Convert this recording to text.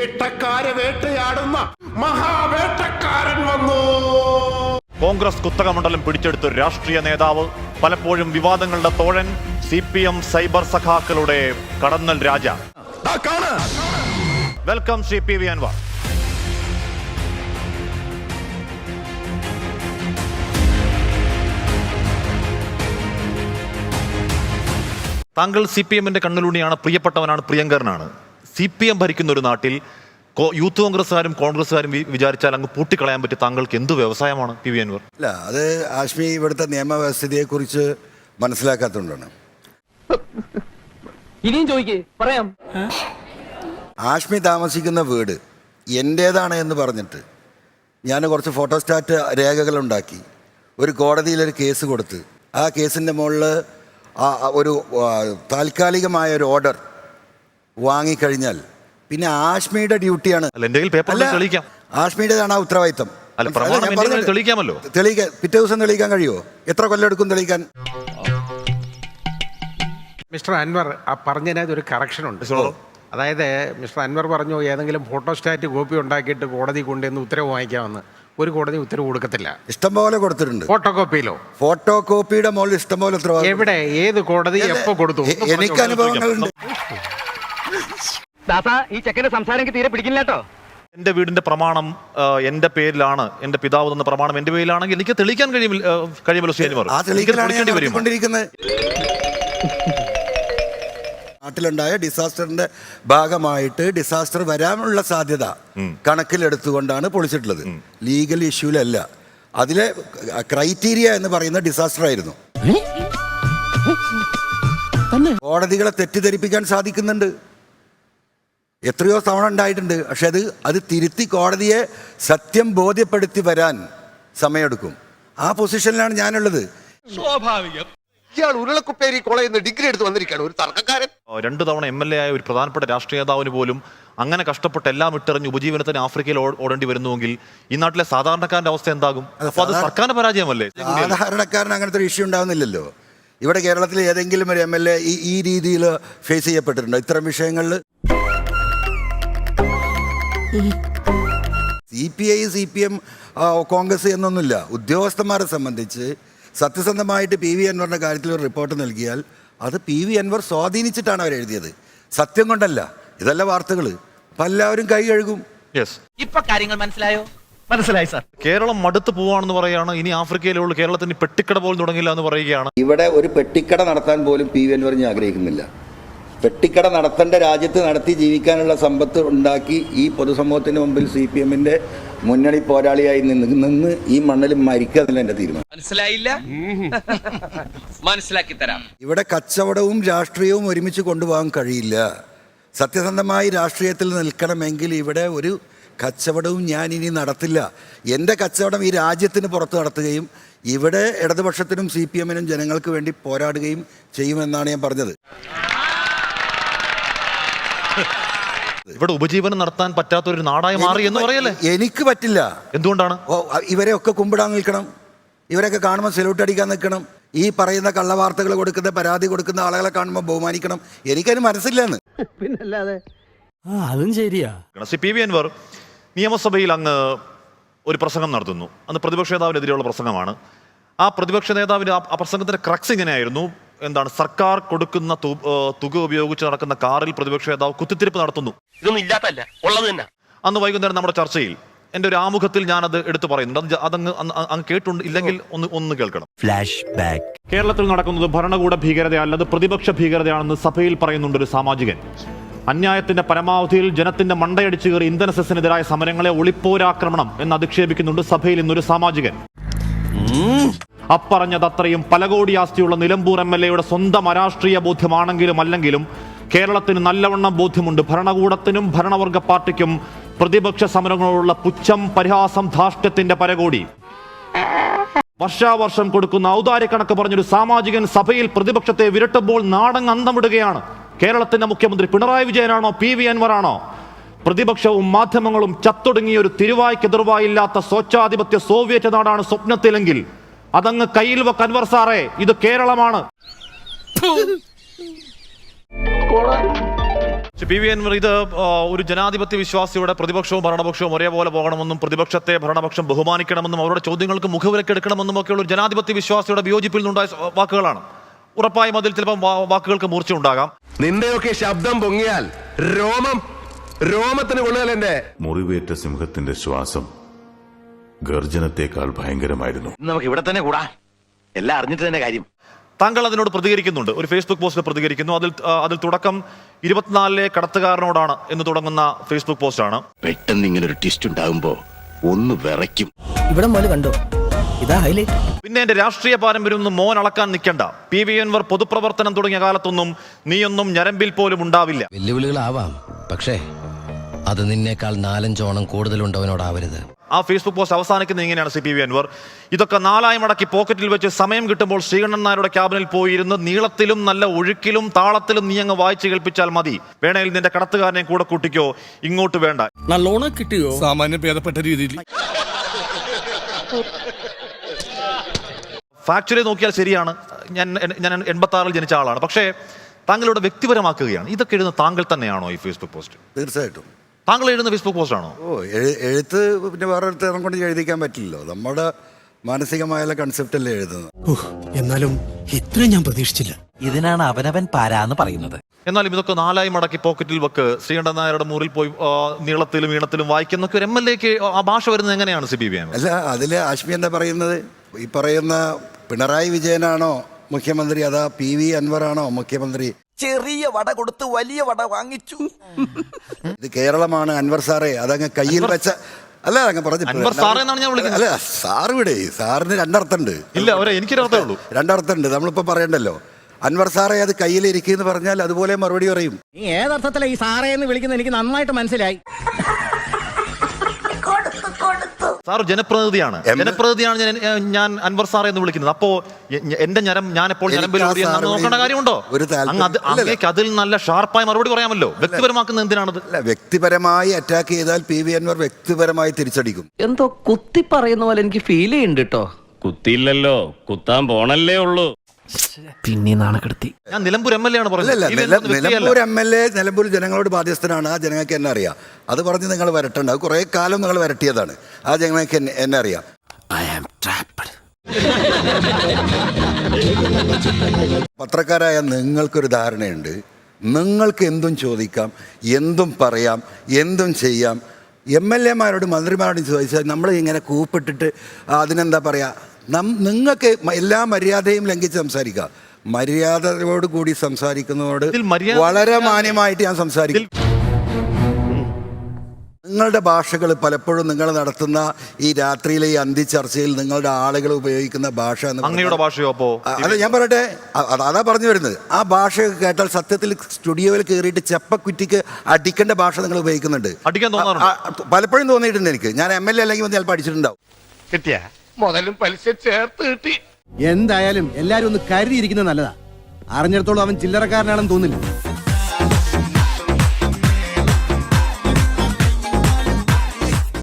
വേട്ടക്കാരെ വേട്ടയാടുന്ന മഹാവേട്ടക്കാരൻ വന്നു. കോൺഗ്രസ് കുത്തകമണ്ഡലം പിടിച്ചെടുത്ത രാഷ്ട്രീയ നേതാവ് പലപ്പോഴും വിവാദങ്ങളുടെ തോഴൻ സി പി എം സൈബർ സഖാക്കളുടെ കടന്നൽ രാജ. Welcome Shri P V Anvar. താങ്കൾ സി പി എമ്മിന്റെ കണ്ണിലൂടെയാണ് പ്രിയപ്പെട്ടവനാണ് പ്രിയങ്കരനാണ്. സി പി എം ഭരിക്കുന്ന ഒരു നാട്ടിൽ യൂത്ത് കോൺഗ്രസ്സുകാരും കോൺഗ്രസ്സുകാരും വിചാരിച്ചാൽ അങ്ങ് പൂട്ടിക്കളയാൻ പറ്റി താങ്കൾക്ക് എന്ത് വ്യവസായമാണ് പി വി അൻവർ? അല്ല അത് ആഷ്മി ഇവിടുത്തെ നിയമവ്യവസ്ഥിതിയെക്കുറിച്ച് മനസ്സിലാക്കാത്തതുകൊണ്ടാണ്. ഇനിയും ചോദിക്കേ പറയാം. ആഷ്മി താമസിക്കുന്ന വീട് എന്റേതാണ് എന്ന് പറഞ്ഞിട്ട് ഞാൻ കുറച്ച് ഫോട്ടോസ്റ്റാറ്റ് രേഖകളുണ്ടാക്കി. ഒരു കോടതിയിലൊരു കേസ് കൊടുത്ത്. ആ കേസിന്റെ മുകളിൽ ഒരു താൽക്കാലികമായ ഒരു ഓർഡർ വാങ്ങിക്കഴിഞ്ഞാൽ. പിന്നെ ആഷ്മിയുടെ ഡ്യൂട്ടിയാണ്. ആഷ്മിയുടേതാണ് ആ ഉത്തരവാദിത്തം തെളിയിക്കാമല്ലോ. തെളിയിക്കാൻ പിറ്റേ ദിവസം തെളിയിക്കാൻ കഴിയുമോ? എത്ര കൊല്ലം എടുക്കും തെളിയിക്കാൻ? മിസ്റ്റർ അൻവർ ആ പറഞ്ഞതിനകത്ത് ഒരു കറക്ഷൻ ഉണ്ട്. അതായത് മിസ്റ്റർ അൻവർ പറഞ്ഞു ഏതെങ്കിലും ഫോട്ടോസ്റ്റാറ്റ് കോപ്പി ഉണ്ടാക്കിയിട്ട് കോടതി കൊണ്ടുവന്ന് ഉത്തരവ് വാങ്ങിക്കാമെന്ന്. ഒരു കോടതി ഉത്തരവ് കൊടുക്കത്തില്ല. ഇഷ്ടംപോലെ കൊടുത്തിട്ടുണ്ട്. ഫോട്ടോ കോപ്പിയിലോ ഫോട്ടോ കോപ്പിയുടെ മുകളിൽ ഇഷ്ടംപോലെ എവിടെ? ഏത് കോടതി എപ്പോ കൊടുത്തു? എനിക്ക് അനുഭവങ്ങളുണ്ട് ദാസ ഈ ചെക്കന്റെ സംസാരം എനിക്ക് തീരെ പിടിക്കില്ല കേട്ടോ. എന്റെ വീടിന്റെ പ്രമാണം എന്റെ എന്റെ പേരിലാണ് എന്റെ പിതാവ് തന്ന പ്രമാണം എന്റെ പേരിലാണെങ്കിൽ എനിക്ക് തെളിയിക്കാൻ കഴിയുമില്ല ആ, കഴിയുമല്ലോ ശ്രീ ആ എനിക്ക് തെളിയിക്കലാണ് ഞാൻ നടത്തിക്കൊണ്ടിരിക്കുന്നത്. നാട്ടിലുണ്ടായ ഡിസാസ്റ്ററിന്റെ ഭാഗമായിട്ട് ഡിസാസ്റ്റർ വരാനുള്ള സാധ്യത കണക്കിലെടുത്തുകൊണ്ടാണ് പൊളിച്ചിട്ടുള്ളത്. ലീഗൽ ഇഷ്യൂലല്ല. അതിലെ ക്രൈറ്റീരിയ എന്ന് പറയുന്ന ഡിസാസ്റ്റർ ആയിരുന്നു. കോടതികളെ തെറ്റിദ്ധരിപ്പിക്കാൻ സാധിക്കുന്നുണ്ട്. എത്രയോ തവണ ഉണ്ടായിട്ടുണ്ട്. പക്ഷെ അത് അത് തിരുത്തി കോടതിയെ സത്യം ബോധ്യപ്പെടുത്തി വരാൻ സമയമെടുക്കും. ആ പൊസിഷനിലാണ് ഞാനുള്ളത്. ഇയാൾ ഉരുളക്കുപ്പേരി കോളേജിൽ നിന്ന് ഡിഗ്രി എടുത്ത് വന്നിരിക്കുകയാണ് ഒരു തർക്കക്കാരൻ. രണ്ടു തവണ എം എൽ എ ആയ ഒരു പ്രധാനപ്പെട്ട രാഷ്ട്രീയ നേതാവിന് പോലും അങ്ങനെ കഷ്ടപ്പെട്ട് എല്ലാം ഇട്ടെറിഞ്ഞ് ഉപജീവനത്തിന് ആഫ്രിക്കയിൽ ഓടേണ്ടി വരുന്നുവെങ്കിൽ ഈ നാട്ടിലെ സാധാരണക്കാരന്റെ അവസ്ഥ എന്താകും? അപ്പോൾ അത് സർക്കാരിന്റെ പരാജയമല്ലേ? സാധാരണക്കാരൻ അങ്ങനത്തെ ഒരു ഇഷ്യൂ ഉണ്ടാവുന്നില്ലല്ലോ. ഇവിടെ കേരളത്തിൽ ഏതെങ്കിലും ഒരു എം എൽ എ ഈ ഈ രീതിയിൽ ഫേസ് ചെയ്യപ്പെട്ടിട്ടുണ്ടോ? ഇത്തരം വിഷയങ്ങളിൽ C P I C P M Congress എന്നൊന്നുമില്ല. ഉദ്യോഗസ്ഥന്മാരെ സംബന്ധിച്ച് സത്യസന്ധമായിട്ട് പി വി അൻവറിന്റെ കാര്യത്തിൽ ഒരു റിപ്പോർട്ട് നൽകിയാൽ അത് പി വി അൻവർ സ്വാധീനിച്ചിട്ടാണ് അവർ എഴുതിയത്. സത്യം കൊണ്ടല്ല. ഇതല്ല വാർത്തകൾ. അപ്പം എല്ലാവരും കൈ കഴുകും. യെസ് ഇപ്പൊ കാര്യങ്ങൾ മനസ്സിലായോ? മനസ്സിലായി സാർ കേരളം മടുത്തു പോവാണെന്ന് പറയാണ് ഇനി ആഫ്രിക്കയിലുള്ള കേരളത്തിന് പെട്ടിക്കട പോലും തുടങ്ങില്ല എന്ന് പറയുകയാണ്. ഇവിടെ ഒരു പെട്ടിക്കട നടത്താൻ പോലും പി വി അൻവർ ഞാൻ ആഗ്രഹിക്കുന്നില്ല. പെട്ടിക്കട നടത്തേണ്ട രാജ്യത്ത് നടത്തി ജീവിക്കാനുള്ള സമ്പത്ത് ഉണ്ടാക്കി ഈ പൊതുസമൂഹത്തിന് മുമ്പിൽ സി പി എമ്മിന്റെ മുന്നണി പോരാളിയായി നിന്ന് നിന്ന് ഈ മണ്ണിൽ മരിക്കുക എന്നല്ല എന്റെ തീരുമാനം. മനസ്സിലായില്ല? മനസ്സിലാക്കി തരാം. ഇവിടെ കച്ചവടവും രാഷ്ട്രീയവും ഒരുമിച്ച് കൊണ്ടുപോകാൻ കഴിയില്ല. സത്യസന്ധമായി രാഷ്ട്രീയത്തിൽ നിൽക്കണമെങ്കിൽ ഇവിടെ ഒരു കച്ചവടവും ഞാൻ ഇനി നടത്തില്ല. എന്റെ കച്ചവടം ഈ രാജ്യത്തിന് പുറത്ത് നടത്തുകയും ഇവിടെ ഇടതുപക്ഷത്തിനും സി പി എമ്മിനും ജനങ്ങൾക്ക് വേണ്ടി പോരാടുകയും ചെയ്യുമെന്നാണ് ഞാൻ പറഞ്ഞത്. ഇവിടെ ഉപജീവനം നടത്താൻ പറ്റാത്ത ഒരു നാടായി മാറി എന്ന് പറയല്ലേ? എനിക്ക് പറ്റില്ല. എന്തുകൊണ്ടാണ്? ഓ ഇവരെ ഒക്കെ കുമ്പിടാൻ നിൽക്കണം. ഇവരൊക്കെ കാണുമ്പോൾ സെലൂട്ട് അടിക്കാൻ നിൽക്കണം. ഈ പറയുന്ന കള്ളവാർത്തകൾ കൊടുക്കുന്ന പരാതി കൊടുക്കുന്ന ആളുകളെ കാണുമ്പോൾ ബഹുമാനിക്കണം. എനിക്കതിന് മനസ്സില്ലെന്ന്. പിന്നല്ലാതെ. അതും ശരിയാ. സി പി വി അൻവർ നിയമസഭയിൽ അങ്ങ് ഒരു പ്രസംഗം നടത്തുന്നു. അന്ന് പ്രതിപക്ഷ നേതാവിനെതിരെയുള്ള പ്രസംഗമാണ്. ആ പ്രതിപക്ഷ നേതാവിന് ആ- ആ പ്രസംഗത്തിന്റെ ക്രക്സ് ഇങ്ങനെയായിരുന്നു. എന്താണ് സർക്കാർ കൊടുക്കുന്ന തുക ഉപയോഗിച്ച് നടക്കുന്ന കാറിൽ പ്രതിപക്ഷ നേതാവ് കുത്തിത്തിരിപ്പ് നടത്തുന്നു. ഇതൊന്നും ഇല്ലാത്തല്ല ഉള്ളത് തന്നെ. അന്ന് വൈകുന്നേരം നമ്മുടെ ചർച്ചയിൽ എന്റെ ഒരു ആമുഖത്തിൽ ഞാനത് എടുത്തു പറയുന്നുണ്ട്. അത് അതങ്ങ് അങ്ങ് കേട്ടുണ്ട് ഇല്ലെങ്കിൽ ഒന്ന് ഒന്ന് കേൾക്കണം. ഫ്ലാഷ് ബാക്ക് കേരളത്തിൽ നടക്കുന്നത് ഭരണകൂട ഭീകരതയല്ല അത് പ്രതിപക്ഷ ഭീകരതയാണെന്ന് സഭയിൽ പറയുന്നുണ്ട് ഒരു സാമാജികൻ. അന്യായത്തിന്റെ പരമാവധിയിൽ ജനത്തിന്റെ മണ്ടയടിച്ചു കയറി ഇന്ധന സെസ്സിനെതിരായ സമരങ്ങളെ ഒളിപ്പോരാക്രമണം എന്ന് അധിക്ഷേപിക്കുന്നുണ്ട് സഭയിൽ ഇന്നൊരു സാമാജികൻ. അപ്പറഞ്ഞത് അത്രയും പല കോടി ആസ്തിയുള്ള നിലമ്പൂർ എം എൽ എയുടെ സ്വന്തം അരാഷ്ട്രീയ ബോധ്യമാണെങ്കിലും അല്ലെങ്കിലും കേരളത്തിന് നല്ലവണ്ണം ബോധ്യമുണ്ട്. ഭരണകൂടത്തിനും ഭരണവർഗ പാർട്ടിക്കും പ്രതിപക്ഷ സമരങ്ങളോടുള്ള പുച്ഛം പരിഹാസം ധാർഷ്ട്യത്തിന്റെ പരകോടി. വർഷാവർഷം കൊടുക്കുന്ന ഔദാര്യ കണക്ക് പറഞ്ഞൊരു സാമാജികൻ സഭയിൽ പ്രതിപക്ഷത്തെ വിരട്ടുമ്പോൾ നാടൻ അന്തം വിടുകയാണ് കേരളത്തിന്റെ മുഖ്യമന്ത്രി പിണറായി വിജയനാണോ പി വി അൻവറാണോ? പ്രതിപക്ഷവും മാധ്യമങ്ങളും ചത്തൊടുങ്ങിയ ഒരു തിരുവായ്ക്കെതിർവായില്ലാത്ത സ്വച്ഛാധിപത്യ സോവിയറ്റ് നാടാണ് സ്വപ്നത്തിലെങ്കിൽ അതങ്ങ് കയ്യിൽ വെക്ക് അൻവർ സാറേ ഇത് കേരളമാണ്. പി വി അൻവർ ഇത് ഒരു ജനാധിപത്യ വിശ്വാസിയുടെ പ്രതിപക്ഷവും ഭരണപക്ഷവും ഒരേപോലെ പോകണമെന്നും പ്രതിപക്ഷത്തെ ഭരണപക്ഷം ബഹുമാനിക്കണമെന്നും അവരുടെ ചോദ്യങ്ങൾക്ക് മുഖവിലക്കെടുക്കണമെന്നും ഒക്കെയുള്ള ഒരു ജനാധിപത്യ വിശ്വാസിയുടെ വിയോജിപ്പിൽ നിന്നുണ്ടായ വാക്കുകളാണ്. ഉറപ്പായും അതിൽ ചിലപ്പോൾ വാക്കുകൾക്ക് മൂർച്ച ഉണ്ടാകാം നിന്റെയൊക്കെ ശബ്ദം പൊങ്ങിയാൽ രോമം രോമത്തിന് കൊള്ളുകയല്ലേ? മുറിവേറ്റ സിംഹത്തിന്റെ ശ്വാസം ഗർജനത്തെക്കാൾ ഭയങ്കരമായിരുന്നു. നമുക്ക് ഇവിടെ തന്നെ കൂടാ. എല്ലാം അറിഞ്ഞിട്ട് തന്നെ കാര്യം. താങ്കൾ അതിനോട് പ്രതികരിക്കുന്നുണ്ട്. ഒരു ഫേസ്ബുക്ക് പോസ്റ്റിൽ പ്രതികരിക്കുന്നു. അതിൽ അതിൽ തുടക്കം ഇരുപത്തിനാലിലെ കടത്തുകാരനോടാണ് എന്ന് തുടങ്ങുന്ന ഫേസ്ബുക്ക് പോസ്റ്റ് ആണ് പെട്ടെന്ന് ഇങ്ങനെ ഒരു ട്വിസ്റ്റ് ഉണ്ടാകുമ്പോ ഒന്ന് വിറയ്ക്കും. ഇവിടെ മോൽ കണ്ടോ? ഇതാ ഹൈലൈറ്റ് പിന്നെ എന്റെ രാഷ്ട്രീയ പാരമ്പര്യം ഒന്നും മോൻ അളക്കാൻ നിൽക്കണ്ട. പി വി എൻവർ പൊതുപ്രവർത്തനം തുടങ്ങിയ കാലത്തൊന്നും നീയൊന്നും ഞരമ്പിൽ പോലും ഉണ്ടാവില്ല. വെല്ലുവിളികളാവാം. പക്ഷേ അത് നിന്നേക്കാൾ നാലഞ്ചോണം കൂടുതലുണ്ടവനോടാവരുത്. ആ ഫേസ്ബുക്ക് പോസ്റ്റ് അവസാനിക്കുന്നത് ഇങ്ങനെയാണ് സി പി വി അൻവർ. ഇതൊക്കെ നാലായി മടക്കി പോക്കറ്റിൽ വെച്ച് സമയം കിട്ടുമ്പോൾ ശ്രീകണ്ഠൻ നായരുടെ ക്യാബിനിൽ പോയിരുന്ന് നീളത്തിലും നല്ല ഒഴുക്കിലും താളത്തിലും നീ അങ്ങ് വായിച്ചു കേൾപ്പിച്ചാൽ മതി. വേണേൽ നിന്റെ കടത്തുകാരനെ കൂടെ കൂട്ടിക്കോ. ഇങ്ങോട്ട് വേണ്ട. നല്ലോണം കിട്ടിയോ? സാമാന്യം ഭേദപ്പെട്ട രീതിയിൽ. ഫാക്ച്വലി നോക്കിയാൽ ശരിയാണ്. ഞാൻ ഞാൻ എൺപത്തി ആറിൽ ജനിച്ച ആളാണ്. പക്ഷേ താങ്കളുടെ വ്യക്തിപരമാക്കുകയാണ്. ഇതൊക്കെ എഴുതുന്ന താങ്കൾ തന്നെയാണോ ഈ ഫേസ്ബുക്ക് പോസ്റ്റ്? തീർച്ചയായിട്ടും. താങ്കൾ എഴുതുന്ന ഫേസ്ബുക്ക് പോസ്റ്റാണോ ഓ എഴു- എഴുത്ത് പിന്നെ വേറൊരുത്തരെ കൊണ്ട് എഴുതിക്കാൻ പറ്റില്ലല്ലോ. നമ്മുടെ മാനസികമായ കൺസെപ്റ്റല്ലേ എഴുതുന്നത്? എന്നാലും ഇത്രയും ഞാൻ പ്രതീക്ഷിച്ചില്ല. ഇതിനാണ് അവനവൻ പാരാന്ന് പറയുന്നത്. എന്നാലും ഇതൊക്കെ നാലായി മടക്കി പോക്കറ്റിൽ വെക്ക്. ശ്രീകണ്ഠൻ നായരുടെ മുറിൽ പോയി ആ, നീളത്തിലും ഈണത്തിലും വായിക്കുന്നൊക്കെ ഒരു എം എൽ എക്ക് ആ ഭാഷ വരുന്നത് എങ്ങനെയാണ് സി ബി ബി അല്ല അതിൽ ആഷ്മി എന്താ പറയുന്നത്? ഈ പറയുന്ന പിണറായി വിജയനാണോ മുഖ്യമന്ത്രി? അതാ പി വി അൻവറാണോ മുഖ്യമന്ത്രി? ചെറിയ വട കൊടുത്ത് വലിയ വട വാങ്ങിച്ചു. ഇത് കേരളമാണ് അൻവർ സാറേ. അതങ്ങ് കയ്യിൽ വെച്ച അല്ല അങ്ങ് പറഞ്ഞു അൻവർ സാറേ എന്നാണ് ഞാൻ വിളിക്കുന്നത്. അല്ല സാറ് ഇവിടെ സാറിന് രണ്ടർത്ഥമുണ്ട് ഇല്ല ഒരേ എനിക്കൊരർത്ഥമേ ഉള്ളൂ. രണ്ടർത്ഥമുണ്ട് നമ്മളിപ്പോ പറയണ്ടല്ലോ. അൻവർ സാറേ അത് കയ്യിലിരിക്കുന്നു പറഞ്ഞാൽ അതുപോലെ മറുപടി പറയും. നീ ഏതർത്ഥത്തിലാണ് ഈ സാറേ എന്ന് വിളിക്കുന്നത്? എനിക്ക് നന്നായിട്ട് മനസ്സിലായി. സാർ ജനപ്രതിനിധിയാണ്. ജനപ്രതിനിധിയാണ് ഞാൻ ഞാൻ അൻവർ സാർ എന്ന് വിളിക്കുന്നത്. അപ്പോ എന്റെ ഞരം ഞാൻ എപ്പോൾ നോക്കേണ്ട കാര്യമുണ്ടോ. അങ്ങേക്ക് അതിൽ നല്ല ഷാർപ്പായി മറുപടി പറയാമല്ലോ. വ്യക്തിപരമാക്കുന്ന എന്തിനാണത്? വ്യക്തിപരമായി അറ്റാക്ക് ചെയ്താൽ പി വി അൻവർ വ്യക്തിപരമായി തിരിച്ചടിക്കും. എന്തോ കുത്തി പറയുന്ന പോലെ എനിക്ക് ഫീൽ ചെയ്യുന്നുണ്ട് കേട്ടോ കുത്തിയില്ലല്ലോ. കുത്താൻ പോണല്ലേ ഉള്ളൂ. പിന്നെ നാണക്കെടുത്തി ഞാൻ നിലമ്പൂർ എം എൽ എ ആണ് അല്ലല്ല Nilambur M L A Nilambur ജനങ്ങളോട് ബാധ്യസ്ഥനാണ്. ആ ജനങ്ങൾക്ക് എന്നെ അറിയാം. അത് പറഞ്ഞ് നിങ്ങൾ വരട്ടണ്ട. അത് കുറേ കാലം നിങ്ങൾ വരട്ടിയതാണ്. ആ ജനങ്ങൾക്ക് എന്നെ- എന്നെ അറിയാം. ഐ ആം ട്രാപ്ഡ് പത്രക്കാരായ നിങ്ങൾക്കൊരു ധാരണയുണ്ട്. നിങ്ങൾക്ക് എന്തും ചോദിക്കാം എന്തും പറയാം എന്തും ചെയ്യാം. എം എൽ എമാരോടും മന്ത്രിമാരോടും ചോദിച്ചാൽ നമ്മൾ ഇങ്ങനെ കൂപ്പിട്ടിട്ട് അതിനെന്താ പറയുക നം നിങ്ങൾക്ക് എല്ലാ മര്യാദയും ലംഘിച്ച് സംസാരിക്കുക. മര്യാദയോട് കൂടി സംസാരിക്കുന്നതോട് വളരെ മാന്യമായിട്ട് ഞാൻ സംസാരിക്കും. നിങ്ങളുടെ ഭാഷകൾ പലപ്പോഴും നിങ്ങൾ നടത്തുന്ന ഈ രാത്രിയിലെ ഈ അന്തിച്ചർച്ചയിൽ നിങ്ങളുടെ ആളുകൾ ഉപയോഗിക്കുന്ന ഭാഷ എന്ന് പറഞ്ഞാൽ- ഭാഷയോ അപ്പോ? അല്ല ഞാൻ പറയട്ടെ. അതാ പറഞ്ഞു വരുന്നത്. ആ ഭാഷ കേട്ടാൽ സത്യത്തിൽ സ്റ്റുഡിയോയിൽ കയറിയിട്ട് ചെപ്പക്കുറ്റിക്ക് അടിക്കേണ്ട ഭാഷ നിങ്ങൾ ഉപയോഗിക്കുന്നുണ്ട്. പലപ്പോഴും തോന്നിയിട്ടുണ്ട് എനിക്ക്. ഞാൻ എം എൽ എ അല്ലെങ്കിൽ ചിലപ്പോൾ അടിച്ചിട്ടുണ്ടാവും. കിട്ടിയ? മുതലും പലിശ ചേർത്ത് കിട്ടി. എന്തായാലും എല്ലാരും ഒന്ന് കരുതിയിരിക്കുന്നത് നല്ലതാ. അറിഞ്ഞിടത്തോളം അവൻ ചില്ലറക്കാരനാണെന്ന് തോന്നില്ല.